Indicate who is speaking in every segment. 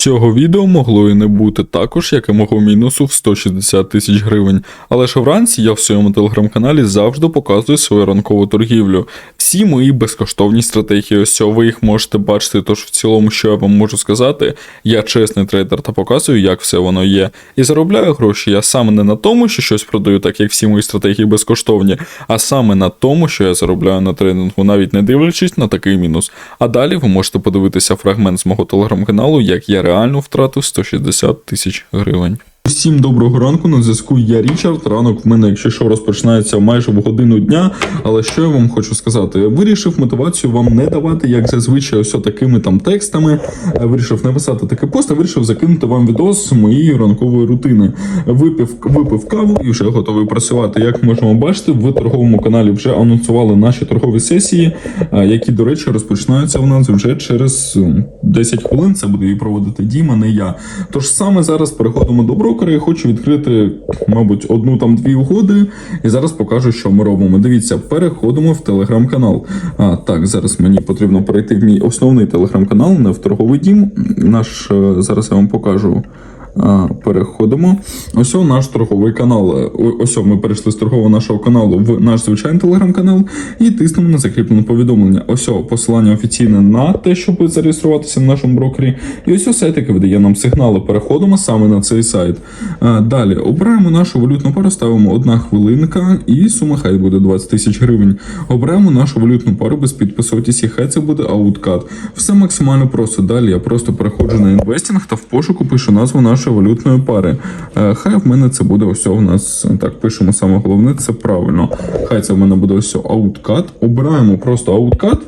Speaker 1: Цього відео могло і не бути також, як і мого мінусу в 160 тисяч гривень. Але ж вранці я в своєму телеграм-каналі завжди показую свою ранкову торгівлю. Всі мої безкоштовні стратегії, ось ви їх можете бачити. Тож в цілому, що я вам можу сказати, я чесний трейдер та показую, як все воно є. І заробляю гроші я саме не на тому, що щось продаю, так як всі мої стратегії безкоштовні, а саме на тому, що я заробляю на трейдингу, навіть не дивлячись на такий мінус. А далі ви можете подивитися фрагмент з мого телеграм-каналу, як я реально втратив 160 тисяч гривень. Всім доброго ранку. На зв'язку я Річард. Ранок в мене, якщо що, розпочинається майже в годину дня. Але що я вам хочу сказати? Я вирішив мотивацію вам не давати, як зазвичай, ось такими там текстами. Я вирішив написати такий пост, а вирішив закинути вам відос моєї ранкової рутини. Випив, випив каву і вже готовий працювати. Як можемо бачити, в торговому каналі вже анонсували наші торгові сесії, які, до речі, розпочинаються у нас вже через 10 хвилин. Це буде і проводити Діма, не я. Тож саме зараз переходимо до брокера. і Хочу відкрити, мабуть, одну там дві угоди. І зараз покажу, що ми робимо. Дивіться, переходимо в телеграм-канал. А так, зараз мені потрібно перейти в мій основний телеграм-канал, не в торговий дім. Наш е, зараз я вам покажу. Переходимо. Ось наш торговий канал. Ось ми перейшли з торгового нашого каналу в наш звичайний телеграм-канал і тиснемо на закріплене повідомлення. Ось посилання офіційне на те, щоб зареєструватися в нашому брокері. І ось сайт, який видає нам сигнали. Переходимо саме на цей сайт. Далі обираємо нашу валютну пару, ставимо одна хвилинка, і сума хай буде 20 тисяч гривень. Обираємо нашу валютну пару без підпису OTC, хай це буде ауткат. Все максимально просто. Далі я просто переходжу на інвестінг та в пошуку пишу назву нашої валютної пари. Е, Хай в мене це буде ось у нас так пишемо саме головне, це правильно. Хай це в мене буде ось ауткат. Обираємо просто ауткат.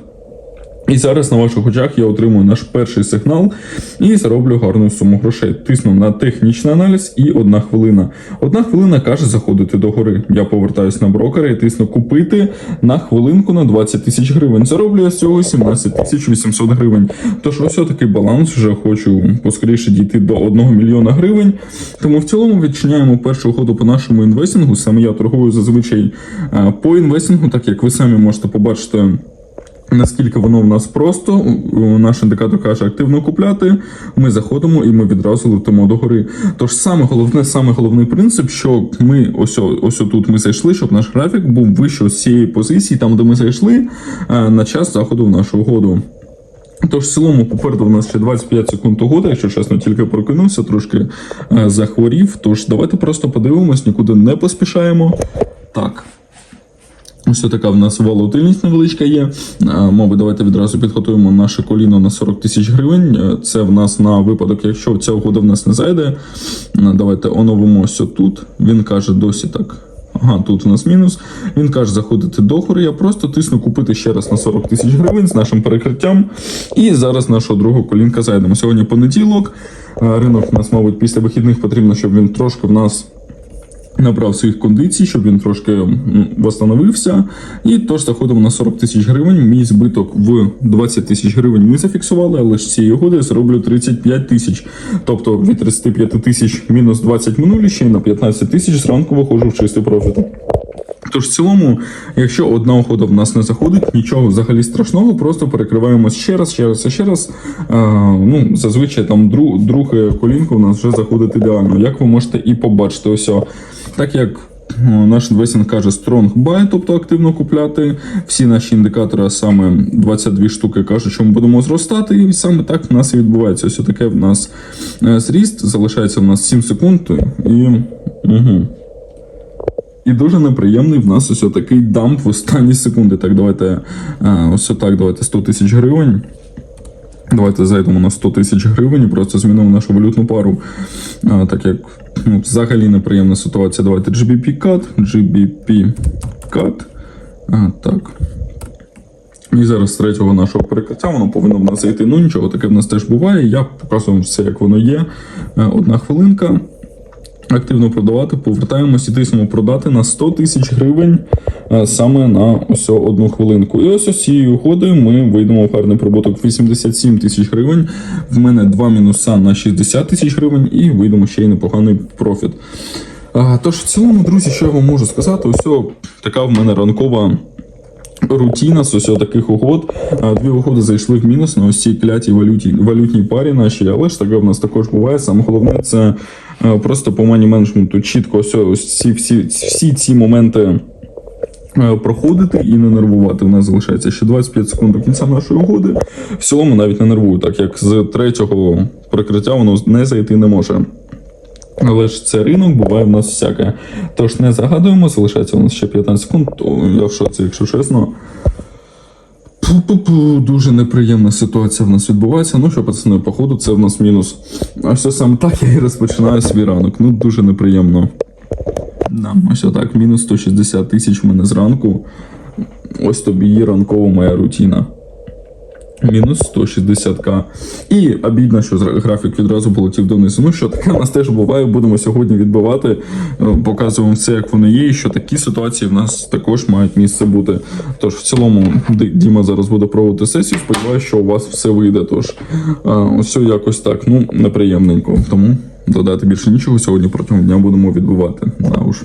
Speaker 1: І зараз на ваших очах я отримую наш перший сигнал і зароблю гарну суму грошей. Тисну на технічний аналіз і одна хвилина. Одна хвилина каже заходити до гори. Я повертаюсь на брокера і тисну купити на хвилинку на 20 тисяч гривень. Зароблю я з цього 17 тисяч 800 гривень. Тож ось такий баланс вже хочу поскоріше дійти до 1 мільйона гривень. Тому в цілому відчиняємо першу угоду по нашому інвестингу. Саме я торгую зазвичай е, по інвестингу, так як ви самі можете побачити. Наскільки воно в нас просто, наш індикатор каже активно купляти. Ми заходимо і ми відразу летимо до гори. Тож саме головне, саме головний принцип, що ми ось ось тут ми зайшли, щоб наш графік був вище з цієї позиції, там де ми зайшли, е, на час заходу в нашу угоду. Тож, в цілому, попереду у нас ще 25 секунд угоди, якщо чесно, тільки прокинувся, трошки е, захворів. Тож давайте просто подивимось, нікуди не поспішаємо. Так. Ось така в нас волатильність невеличка є. Е, Мабуть, давайте відразу підготуємо наше коліно на 40 тисяч гривень. Е, Це в нас на випадок, якщо ця угода в нас не зайде. Е, Давайте оновимо ось тут. Він каже досі так. Ага, тут у нас мінус. Він каже заходити до гори. Я просто тисну купити ще раз на 40 тисяч гривень з нашим перекриттям. І зараз нашого другого колінка зайдемо. Сьогодні понеділок. Ринок у нас, мабуть, після вихідних потрібно, щоб він трошки в нас набрав своїх кондицій, щоб він трошки встановився. І тож заходимо на 40 тисяч гривень. Мій збиток в 20 тисяч гривень ми зафіксували, але ж цієї угоди я зроблю 35 тисяч. Тобто від 35 тисяч мінус 20 минулі, ще на 15 тисяч зранку виходжу в чистий профіт. Тож, в цілому, якщо одна угода в нас не заходить, нічого взагалі страшного, просто перекриваємось ще раз, ще раз ще раз. А, ну, зазвичай там друг, друге колінко у нас вже заходить ідеально. Як ви можете і побачити, ось так як. Наш інвестинг каже Strong Buy, тобто активно купляти. Всі наші індикатори, саме 22 штуки, кажуть, що ми будемо зростати, і саме так в нас і відбувається. Ось таке в нас е, зріст, залишається в нас 7 секунд. І. Угу. І дуже неприємний в нас ось такий дамп в останні секунди. Так, давайте е, ось так, давайте 100 тисяч гривень. Давайте зайдемо на 100 тисяч гривень і просто змінимо нашу валютну пару. А, так як ну, взагалі неприємна ситуація. Давайте GBP CAD, GBP CAD. А, так. І зараз з третього нашого перекриття воно повинно в нас зайти. Ну нічого, таке в нас теж буває. Я показую вам все, як воно є. Е, Одна хвилинка. Активно продавати, повертаємось і тиснемо продати на 100 тисяч гривень е, саме на ось одну хвилинку. І ось ось цією угодою ми вийдемо в гарний прибуток 87 тисяч гривень. В мене два мінуса на 60 тисяч гривень, і вийдемо ще й непоганий профіт. Тож, в цілому, друзі, що я вам можу сказати, ось така в мене ранкова рутіна з усього таких угод. Дві угоди зайшли в мінус на ось цій клятій валюті, валютній парі нашій, але ж таке в нас також буває. Саме головне це е, просто по мані менеджменту чітко ось, ось ці, всі, всі ці моменти. е, Проходити і не нервувати. У нас залишається ще 25 секунд до кінця нашої угоди. В цілому навіть не нервую, так як з третього прикриття воно не зайти не може. Але ж це ринок, буває в нас всяке. Тож не загадуємо, залишається у нас ще 15 секунд, то я в шоці, якщо чесно. Пу-пу-пу, дуже неприємна ситуація в нас відбувається. Ну що, пацани, походу, це в нас мінус. А все саме так я і розпочинаю свій ранок. Ну, дуже неприємно. Да, ось отак, мінус 160 тисяч в мене зранку. Ось тобі є ранкова моя рутина. Мінус 160к. І обідно, що графік відразу полетів донизу. Ну що таке в нас теж буває. Будемо сьогодні відбивати. Е, Показуємо все, як воно є, і що такі ситуації в нас також мають місце бути. Тож в цілому Діма зараз буде проводити сесію. Сподіваюся, що у вас все вийде. Тож е, все якось так. Ну неприємненько. Тому додати більше нічого. Сьогодні протягом дня будемо відбивати. Да уж.